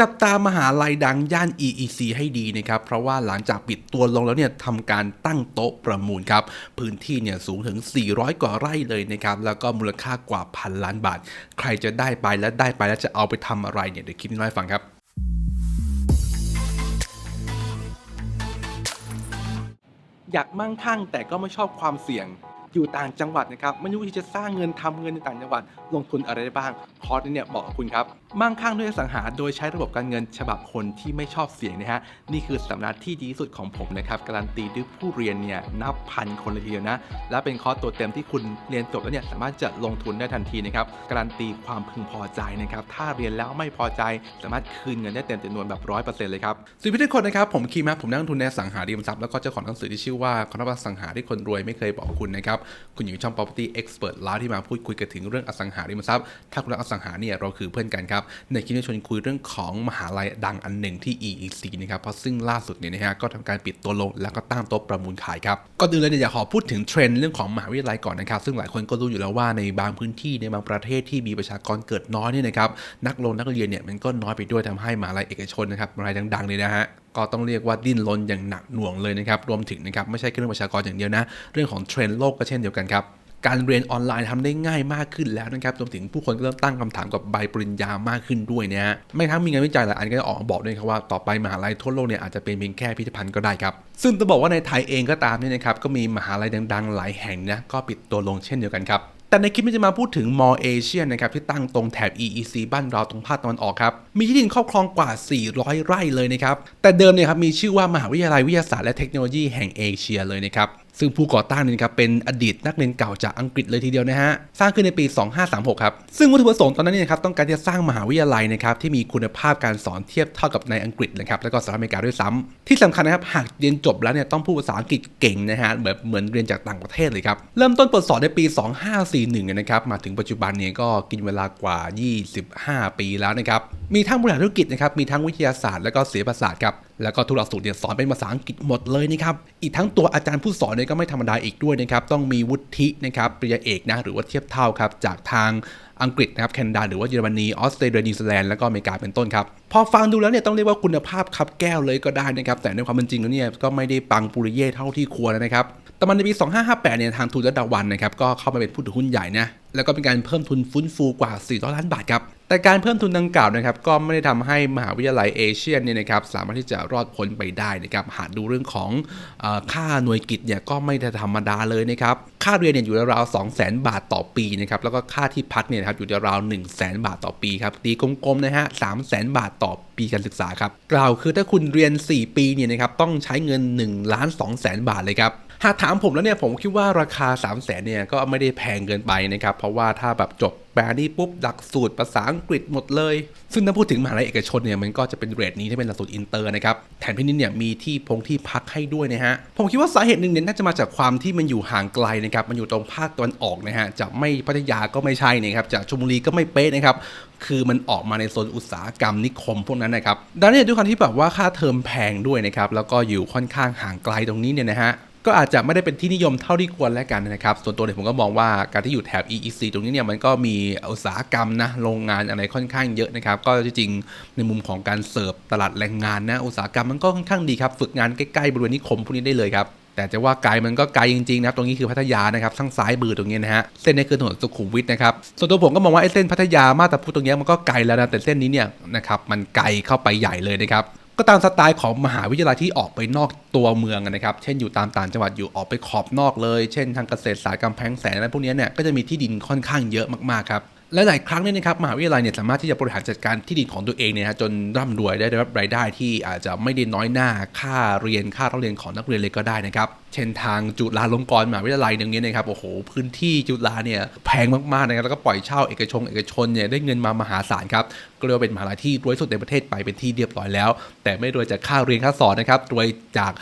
จับตามหาลัยดังย่าน EEC ให้ดีนะครับ เพราะว่าหลังจากปิดตัวลงแล้วเนี่ยทำการตั้งโต๊ะประมูลครับ พื้นที่เนี่ยสูงถึง 400 กว่าไร่เลยนะครับ แล้วก็มูลค่ากว่าพันล้านบาท ใครจะได้ไปและได้ไปแล้วจะเอาไปทำอะไรเนี่ยเดี๋ยวคลิปนี้เล่าให้ฟังครับอยากมั่งคั่งแต่ก็ไม่ชอบความเสี่ยงอยู่ต่างจังหวัดนะครับไม่รู้วิธีจะสร้างเงินทำเงินในต่างจังหวัดลงทุนอะไรได้บ้างคอร์สนี้เนี่ยเหมาะกับคุณครับ มั่งคั่งด้วยอสังหาโดยใช้ระบบการเงินฉบับคนที่ไม่ชอบเสี่ยงนะฮะนี่คือสำนักที่ดีที่สุดของผมนะครับการันตีด้วยผู้เรียนเนี่ยนับพันคนเลยทีเดียวนะและเป็นคอร์สตัวเต็มที่คุณเรียนจบแล้วเนี่ยสามารถจะลงทุนได้ทันทีนะครับการันตีความพึงพอใจนะครับถ้าเรียนแล้วไม่พอใจ สามารถคืนเงินได้เต็มจำนวนแบบร้อยเปอร์เซ็นต์เลยครับสวัสดีทุกคนนะครับผมคีมาผมนักลงทุนในอสังหาริมทรัพย์แล้วก็เจ้าของหนังสือที่ชื่อว่าคณะอสังหาที่คนรวยไม่เคยบอกคุณนะครับคุณอยู่ในช่อง property expert แล้วที่มาพูดคุยกันถึงเรื่องอสังหาริมทรัพย์ ถ้าคุณรักอสังหาเนี่ยเราคือเพื่อนกันครับในคลิปนี้ชวนคุยเรื่องของมหาลัยดังอันหนึ่งที่ EEC นะครับเพราะซึ่งล่าสุดเนี่ยนะฮะก็ทำการปิดตัวลงแล้วก็ตั้งโต๊ะประมูลขายครับก่อนอื่นเลยเนี่ยอยากขอพูดถึงเทรนด์เรื่องของมหาวิทยาลัยก่อนนะครับซึ่งหลายคนก็รู้อยู่แล้วว่าในบางพื้นที่ในบางประเทศที่มีประชากรเกิดน้อยเนี่ยนะครับนักลงนักเรียนเนี่ยมันก็น้อยไปด้วยทำให้มหาลัยเอกชนนะครับมหาลัยดังๆเลยนะฮะก็ต้องเรียกว่าดิ้นรนอย่างหนักหน่วงเลยนะครับรวมถึงนะครับไม่ใช่แค่เรื่องประชากรอย่างเดียวนะ เรื่องของเทรนด์โลกก็เช่นเดียวกันครับ การเรียนออนไลน์ทำได้ง่ายมากขึ้นแล้วนะครับรวมถึงผู้คนก็เริ่มตั้งคำถามกับใบปริญญามากขึ้นด้วยนะฮะไม่ทั้งมีงานวิจัยหลายอันก็ออกบอกด้วยครับว่าต่อไปมหาลัยทั่วโลกเนี่ยอาจจะเป็นเพียงแค่พิพิธภัณฑ์ก็ได้ครับ ซึ่งต้องบอกว่าในไทยเองก็ตามเนี่ยนะครับก็มีมหาลัยดังๆ หลายแห่งนะก็ปิดตัวลงเช่นเดียวกันครับแต่ในคลิปนี้จะมาพูดถึงมอเอเชียนะครับที่ตั้งตรงแถบ EEC บ้านเราตรงภาคตะวันออกครับ มีที่ดินครอบครองกว่า 400 ไร่เลยนะครับ แต่เดิมเนี่ยครับมีชื่อว่ามหาวิทยาลัยวิทยาศาสตร์และเทคโนโลยีแห่งเอเชียเลยนะครับ ซึ่งผู้ก่อตั้งเนี่ยครับเป็นอดีตนักเรียนเก่าจากอังกฤษเลยทีเดียวนะฮะสร้างขึ้นในปี 2536 ครับ ซึ่งวัตถุประสงค์ตอนนั้นเนี่ยครับต้องการจะสร้างมหาวิทยาลัยนะครับที่มีคุณภาพการสอนเทียบเท่ากับในอังกฤษนะครับแล้วก็สหรัฐอเมริกาด้วยซ้ำที่สำคัญนะครับหากเรียนจบแล้วเนี่ยต้องพูดภาษาอังกฤษเก่งนะฮะแบบเหมือนเรียนจากต่างประเทศเลยครับเริ่มต้นเปิดสอนในปี 2541 นะครับมาถึงปัจจุบันเนี่ยก็กินเวลากว่า 25 ปีแล้วนะครับมีทั้งบริหารธุรกิจนะครับมีทั้งวิทยาศาสตร์และก็ศิลปศาสตร์ครับแล้วก็ทุกหลักสูตรเนี่ยสอนเป็นภาษาอังกฤษหมดเลยนะครับ อีกทั้งตัวอาจารย์ผู้สอนเนี่ยก็ไม่ธรรมดาอีกด้วยนะครับ ต้องมีวุฒินะครับปริญญาเอกนะหรือว่าเทียบเท่าครับจากทางอังกฤษนะครับแคนาดาหรือว่าเยอรมนีออสเตรเลียนิวซีแลนด์แล้วก็อเมริกาเป็นต้นครับ พอฟังดูแล้วเนี่ยต้องเรียกว่าคุณภาพครับแก้วเลยก็ได้นะครับ แต่ในความเป็นจริงแล้วเนี่ยก็ไม่ได้ปังปุริเย่เท่าที่ควรนะครับ แต่มันในปี 2558 เนี่ยทางทุนระดับวันนะครับก็เข้ามาเป็นผู้ถือหุ้นใหญ่นะแล้วก็เป็นการเพิ่มทุนฟื้นฟูกว่า 400 ล้านบาทครับ แต่การเพิ่มทุนดังกล่าวนะครับก็ไม่ได้ทำให้มหาวิทยาลัยเอเชียเนี่ยนะครับสามารถที่จะรอดพ้นไปได้นะครับหากดูเรื่องของอค่าหน่วยกิจเนี่ยก็ไม่ธรรมดาเลยนะครับค่าเรียนเนี่ยอยู่ราวๆ2 0 0 0 0 0 บาทต่อปีนะครับแล้วก็ค่าที่พักเนี่ยนะครับอยู่ราวๆ1 0 0 0 0 บาทต่อปีครับตีกลมๆนะฮะ3 0 0 0 0 0บาทต่อปีการศึกษาครับกล่าวคือถ้าคุณเรียน 4 ปีเนี่ยนะครับต้องใช้เงิน1ล้าน2แสนบาทเลยครับ หากถามผมแล้วเนี่ยผมคิดว่าราคา 3 0 0แสนเนี่ยก็ไม่ได้แพงเกินไปนะครับเพราะว่าถ้าแบบจบแปลนี่ปุ๊บหลักสูตรภาษาอังกฤษหมดเลย ซึ่งถ้าพูดถึงมหาลัยเอกชนเนี่ยมันก็จะเป็นเรทนี้ที่เป็นหลักสูตรอินเตอร์นะครับแถมที่นี่เนี่ยมีที่พงที่พักให้ด้วยนะฮะผมคิดว่าสาเหตุหนึ่งเนี่ยน่าจะมาจากความที่มันอยู่ห่างไกลนะครับมันอยู่ตรงภาคตะวันออกนะฮะจะไม่พัทยาก็ไม่ใช่นะครับจากชลบุรีก็ไม่เป๊ะนะครับคือมันออกมาในโซนอุตสาหกรรมนิคมพวกนั้นนะครับดังนั้นเนี่ยด้วยความที่แบบว่าค่าเทอมแพงด้วยนะครับแล้วก็อยู่ค่อนข้างห่างไกลตรงนี้เนี่ยนะฮะ ก็อาจจะไม่ได้เป็นที่นิยมเท่าที่ควรแล้วกันนะครับ ส่วนตัวเนี่ยผมก็มองว่าการที่อยู่แถบ EEC ตรงนี้เนี่ยมันก็มีอุตสาหกรรมนะโรงงานอะไรค่อนข้างเยอะนะครับ ก็จริงๆในมุมของการเสิร์ฟตลาดแรงงานนะอุตสาหกรรมมันก็ค่อนข้างดีครับ ฝึกงานใกล้ๆบริเวณนิคมพวกนี้ได้เลยครับแต่จะว่าไกลมันก็ไกลจริงๆนะครับตรงนี้คือพัทยานะครับข้างซ้ายมือตรงนี้นะฮะเส้นนี้คือถนนสุขุมวิทนะครับส่วนตัวผมก็มองว่าไอ้เส้นพัทยามาตาพุตรงนี้มันก็ไกลแล้วนะแต่เส้นนี้เนี่ยนะครับมันไกลเข้าไปใหญ่เลยนะครับ ก็ตามสไตล์ของมหาวิทยาลัยที่ออกไปนอกตัวเมืองนะครับ เช่นอยู่ตามต่างจังหวัดอยู่ออกไปขอบนอกเลย เช่นทางเกษตรศาสตร์กำแพงแสนอะไรพวกนี้เนี่ย ก็จะมีที่ดินค่อนข้างเยอะมากๆครับ และหลายครั้งเนี่ยนะครับมหาวิทยาลัยเนี่ยสามารถที่จะบริหารจัดการที่ดินของตัวเองเนี่ยนะฮะจนร่ำรวยได้รับรายได้ที่อาจจะไม่ได้น้อยหน้าค่าเรียนค่าเล่าเรียนของนักเรียนเลยก็ได้นะครับเช่นทางจุฬาลงกรณ์มหาวิทยาลัยหนึ่งเนี่ยนะครับโอ้โหพื้นที่จุฬาเนี่ยแพงมากๆนะครับแล้วก็ปล่อยเช่าเอกชนเอกชนเนี่ยได้เงินมามหาศาลครับก็เรียกว่าเป็นมหาลัยที่รวยสุดในประเทศไปเป็นที่เรียบร้อยแล้ว แต่ไม่รวยจากค่าเรียนค่าสอนนะครับรวยจาก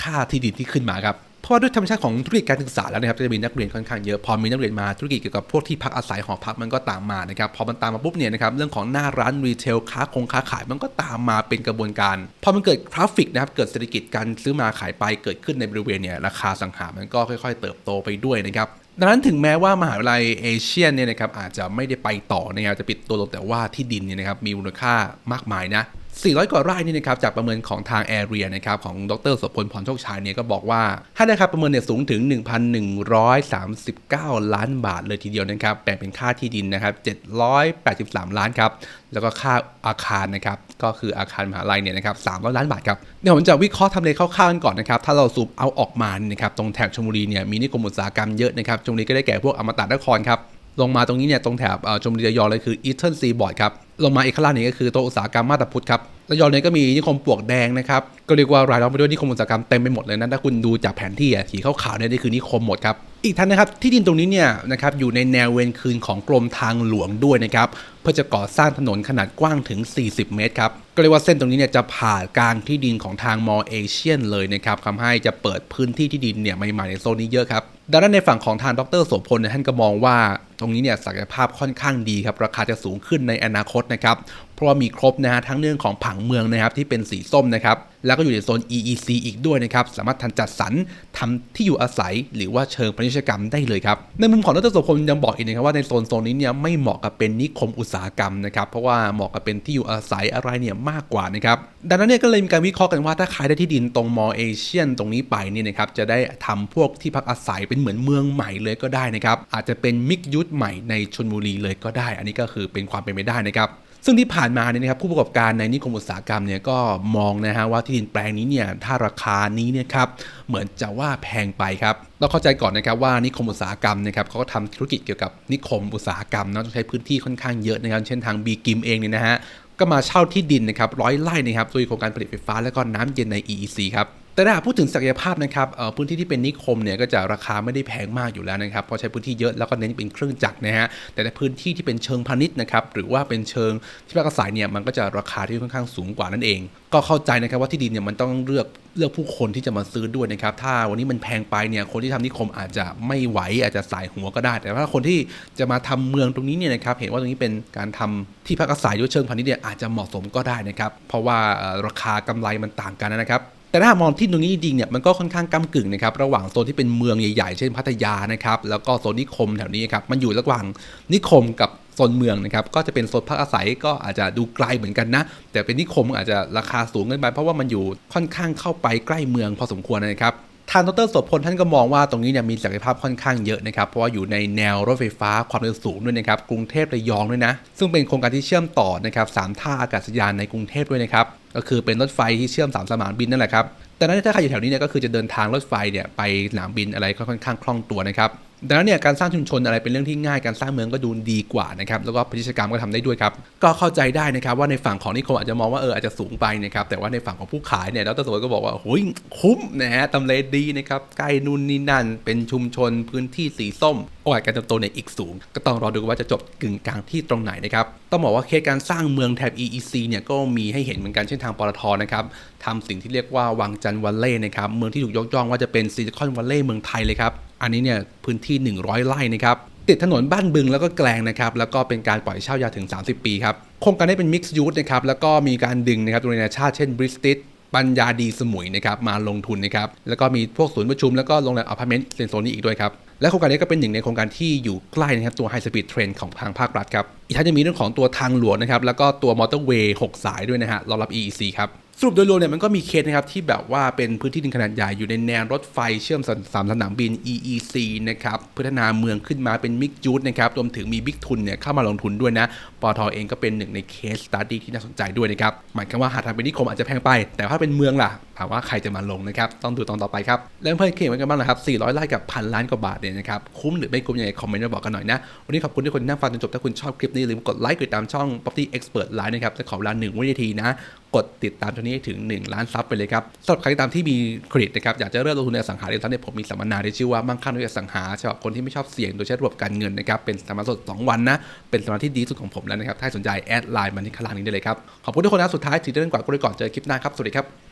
ค่าที่ดินที่ขึ้นมาครับ เพราะว่าด้วยธรรมชาติของธุรกิจการศึกษาแล้วนะครับจะมีนักเรียนค่อนข้างเยอะพอมีนักเรียนมาธุรกิจเกี่ยวกับพวกที่พักอาศัยหอพักมันก็ตามมานะครับพอมันตามมาปุ๊บเนี่ยนะครับเรื่องของหน้าร้านรีเทลค้าคงค้าขายมันก็ตามมาเป็นกระบวนการพอมันเกิดทราฟฟิกนะครับเกิดเศรษฐกิจการซื้อมาขายไปเกิดขึ้นในบริเวณเนี่ยราคาสังหามันก็ค่อย ๆ เติบโตไปด้วยนะครับดังนั้นถึงแม้ว่ามหาวิทยาลัยเอเชียเนี่ยนะครับอาจจะไม่ได้ไปต่อนะครับจะปิดตัวลงแต่ว่าที่ดินเนี่ยนะครับมีมูลค่ามากมายนะ 400 กว่าไร่นี่นะครับจากประเมินของทางแอเรียนะครับของดรสพลพรโชคชัยเนี่ยก็บอกว่าถ้าได้ครับประเมินเนี่ยสูงถึง 1,139 ล้านบาทเลยทีเดียวนะครับแบ่งเป็นค่าที่ดินนะครับ783 ล้านครับแล้วก็ค่าอาคารนะครับก็คืออาคารมหาลัยเนี่ยนะครับ300 ล้านบาทครับเดี๋ยวผมจะวิเคราะห์ทำเลคร่าวๆกันก่อนนะครับถ้าเราซูมเอาออกมาเนี่ยนะครับตรงแถบชลบุรีเนี่ยมีนิคมอุตสาหกรรมเยอะนะครับชลบุรีก็ได้แก่พวกอมตะนครครับลงมาตรงนี้เนี่ยตรงแถบชลบุรีระยองเลยคือ Eastern Seaboard ครับ ลงมาอีกข้างล่างนี้ก็คือตัวอุตสาหกรรมมาตาพุทธครับระยองเนี่ยก็มีนิคมปลวกแดงนะครับก็เรียกว่ารายล้อมไปด้วยนิคมอุตสาหกรรมเต็มไปหมดเลยนะถ้าคุณดูจากแผนที่อะสีขาวๆเนี่ยนี่คือนิคมหมดครับอีกทั้งนะครับที่ดินตรงนี้เนี่ยนะครับอยู่ในแนวเวรคืนของกรมทางหลวงด้วยนะครับเพื่อจะก่อสร้างถนนขนาดกว้างถึง 40 เมตรครับก็เรียกว่าเส้นตรงนี้เนี่ยจะผ่านกลางที่ดินของทางมอเอเชียนเลยนะครับทำให้จะเปิดพื้นที่ที่ดินเนี่ยใหม่ๆในโซนนี้เยอะครับดังนั้นในฝั่งของทางดรโสพลท่านก็มองว่า ตรงนี้เนี่ยศักยภาพค่อนข้างดีครับราคาจะสูงขึ้นในอนาคตนะครับเพราะว่ามีครบนะฮะทั้งเรื่องของผังเมืองนะครับที่เป็นสีส้มนะครับแล้วก็อยู่ในโซน EEC อีกด้วยนะครับสามารถทันจัดสรรทำที่อยู่อาศัย หรือว่าเชิงพาณิชยกรรมได้เลยครับในมุมของดรโสพลยังบอกอีกนะครับว่าในโซนโซนนี้เนี่ยไม่เหมาะกับเป็นนิคมอุตสาหกรรมนะครับเพราะว่าเหมาะกับเป็นที่อยู่อาศัยอะไรเนี่ยมากกว่านะครับดังนั้นเนี่ยก็เลยมีการวิเคราะห์กันว่าถ้าใครได้ที่ดินตรงมอเอเชียนตรงนี้ไปเนี่ยนะครับจะได้ทำพวกที่พักอาศัยเป็นเหมือนเมืองใหม่เลยก็ได้นะครับอาจจะเป็นมิกยุทธใหม่ในชนบุรีเลยก็ได้ อันนี้ก็คือเป็นความเป็นไปได้นะครับซึ่งที่ผ่านมาเนี่ยนะครับผู้ประกอบการในนิคมอุตสาหกรรมเนี่ยก็มองนะฮะว่าที่ดินแปลงนี้เนี่ยถ้าราคานี้เนี่ยครับเหมือนจะว่าแพงไปครับเราเข้าใจก่อนนะครับว่านิคมอุตสาหกรรมนะครับเขาก็ทำธุรกิจเกี่ยวกับนิคมอุตสาหกรรมเนาะต้องใช้พื้นที่ค่อนข้างเยอะนะครับเช่นทางบีกิมเองเนี่ยนะฮะก็มาเช่าที่ดินนะครับร้อยไร่นะครับโดยโครงการผลิตไฟฟ้าและก็น้ำเย็นใน EEC ครับ แต่ถ้าพูดถึงศักยภาพนะครับพื้นที่ที่เป็นนิคมเนี่ยก็จะราคาไม่ได้แพงมากอยู่แล้วนะครับเพราะใช้พื้นที่เยอะแล้วก็เน้นเป็นเครื่องจักรนะฮะแต่ในพื้นที่ที่เป็นเชิงพาณิชย์นะครับหรือว่าเป็นเชิงที่พักอาศัยเนี่ยมันก็จะราคาที่ค่อนข้างสูงกว่านั่นเอง ก็เข้าใจนะครับว่าที่ดินเนี่ยมันต้องเลือกเลือกผู้คนที่จะมาซื้อด้วยนะครับ ถ้าวันนี้มันแพงไปเนี่ยคนที่ทำนิคมอาจจะไม่ไหวอาจจะสายหัวก็ได้ แต่ว่าคนที่จะมาทำเมืองตรงนี้เนี่ยนะครับ เห็นว่าตรงนี้เป็นการทำที่พักอาศัยด้วยเชิงพาณิชย์เนี่ยอาจจะเหมาะสมก็ได้นะครับ เพราะว่าราคากำไรมันต่างกันนะครับ แต่ถ้ามองที่ตรงนี้จริงๆเนี่ยมันก็ค่อนข้างก้ากึ่งนะครับระหว่างโซนที่เป็นเมืองใหญ่ๆ เช่นพัทยานะครับแล้วก็โซนนิคมแถวนี้ครับมันอยู่ระหว่างนิคมกับโซนเมืองนะครับก็จะเป็นโซนพักอาศัยก็อาจจะดูไกลเหมือนกันนะ แต่เป็นนิคมอาจจะราคาสูงเกินไปเพราะว่ามันอยู่ค่อนข้างเข้าไปใกล้เมืองพอสมควรนะครับ ทางดรโสพลท่านก็มองว่าตรงนี้เนี่ยมีศักยภาพค่อนข้างเยอะนะครับ เพราะว่าอยู่ในแนวรถไฟฟ้าความเร็วสูงด้วยนะครับ กรุงเทพระยองด้วยนะ ซึ่งเป็นโครงการที่เชื่อมต่อนะครับสามท่าอากาศยานในกรุงเทพด้วยนะครับ ก็คือเป็นรถไฟที่เชื่อมสามสนามบินนั่นแหละครับแต่นั้นถ้าใครอยู่แถวนี้เนี่ยก็คือจะเดินทางรถไฟเนี่ยไปสนามบินอะไรก็ค่อนข้างคล่องตัวนะครับ ดังนั้นเนี่ยการสร้างชุมชนอะไรเป็นเรื่องที่ง่ายการสร้างเมืองก็ดูดีกว่านะครับแล้วก็พาณิชยกรรมก็ทำได้ด้วยครับก็เข้าใจได้นะครับว่าในฝั่งของนิคมอาจจะมองว่าเอออาจจะสูงไปนะครับแต่ว่าในฝั่งของผู้ขายเนี่ยดรสวยก็บอกว่าโอ้ยคุ้มนะฮะทำเลดีนะครับใกล้นู่นนี่นั่น เป็นชุมชนพื้นที่สีส้มโอกาสการเติบโตเนี่ยอีกสูง ก็ต้องรอดูว่าจะจบกึ่งกลางที่ตรงไหนนะครับต้องบอกว่าเคสการสร้างเมืองแถบ EEC เนี่ยก็มีให้เห็นเหมือนกันเช่นทางปตทนะครับทำสิ่งที่เรียกว่าวังจันทร์วัลเล่นะครับเมืองที่ถูกยกย่องว่าจะเป็นซิลิคอนวัลเล่เมืองไทยเลยครับ อันนี้เนี่ยพื้นที่ 100 ไร่นะครับติดถนนบ้านบึงแล้วก็แกลงนะครับแล้วก็เป็นการปล่อยเช่ายาวถึง 30 ปีครับโครงการนี้เป็นมิกซ์ยูทนะครับแล้วก็มีการดึงนะครับโรงเรียนานาชาติเช่นบริสติสปัญญาดีสมุยนะครับมาลงทุนนะครับแล้วก็มีพวกศูนย์ประชุมแล้วก็โรงแรมอพาร์ตเมนต์ในโซนนี้อีกด้วยครับและโครงการนี้ก็เป็นหนึ่งในโครงการที่อยู่ใกล้นะครับตัวไฮสปีดเทรนของทางภาครัฐครับอีกทั้งยังมีเรื่องของตัวทางหลวงนะครับแล้วก็ตัวมอเตอร์เวย์6สายด้วยนะฮะรองรับ EEC ครับ สรุปโดยรวมเนี่ยมันก็มีเคสนะครับที่แบบว่าเป็นพื้นที่ดินขนาดใหญ่อยู่ในแนวรถไฟเชื่อมสามสนามบิน EEC นะครับพัฒนาเมืองขึ้นมาเป็นมิกจูดนะครับรวมถึงมีบิ๊กทุนเนี่ยเข้ามาลงทุนด้วยนะปตทเองก็เป็นหนึ่งในเคสสตัดดี้ที่น่าสนใจด้วยนะครับหมายความว่าหากทำเป็นนิคมอาจจะแพงไป แต่ถ้าเป็นเมืองล่ะ ถามว่าใครจะมาลงนะครับ ต้องดูตอนต่อไปครับ แล้วเพื่อนเก่งไว้กันบ้างนะครับ 400ไร่กับพันล้านกว่าบาทเนี่ยนะครับ คุ้มหรือไม่คุ้มยังไงคอมเมนต์มาบอกกันหน่อยนะ วันนี้ขอบคุณที่คนนั่งฟังจนจบ ถ้าคุณชอบคลิปนี้ลืมกดไลค์กดตามช่อง Property Expert Live นะครับ จะขอเวลา1วินาทีนะ กดติดตามช่องนี้ถึง 1 ล้านซับไปเลยครับสำหรับใครตามที่มีเครดิตนะครับ อยากจะเริ่มลงทุนในสังหาริมทรัพย์เนี่ยผมมีสัมมนาที่ชื่อว่ามั่งคั่งด้วยสังหาสำหรับคนที่ไม่ชอบเสี่ยงโดยใช้ระบบการเงินนะครับ เป็นสัมมนาสด 2 วันนะ เป็นสัมมนาที่ดีสุดของผมแล้วนะครับ ถ้าสนใจแอดไลน์มาที่ข้างล่างนี้ได้เลยครับ ขอบคุณทุกคนนะ สุดท้ายถือเรื่องกว่าก็เลยก่อนเจอคลิปหน้าครับ สวัสดีครับ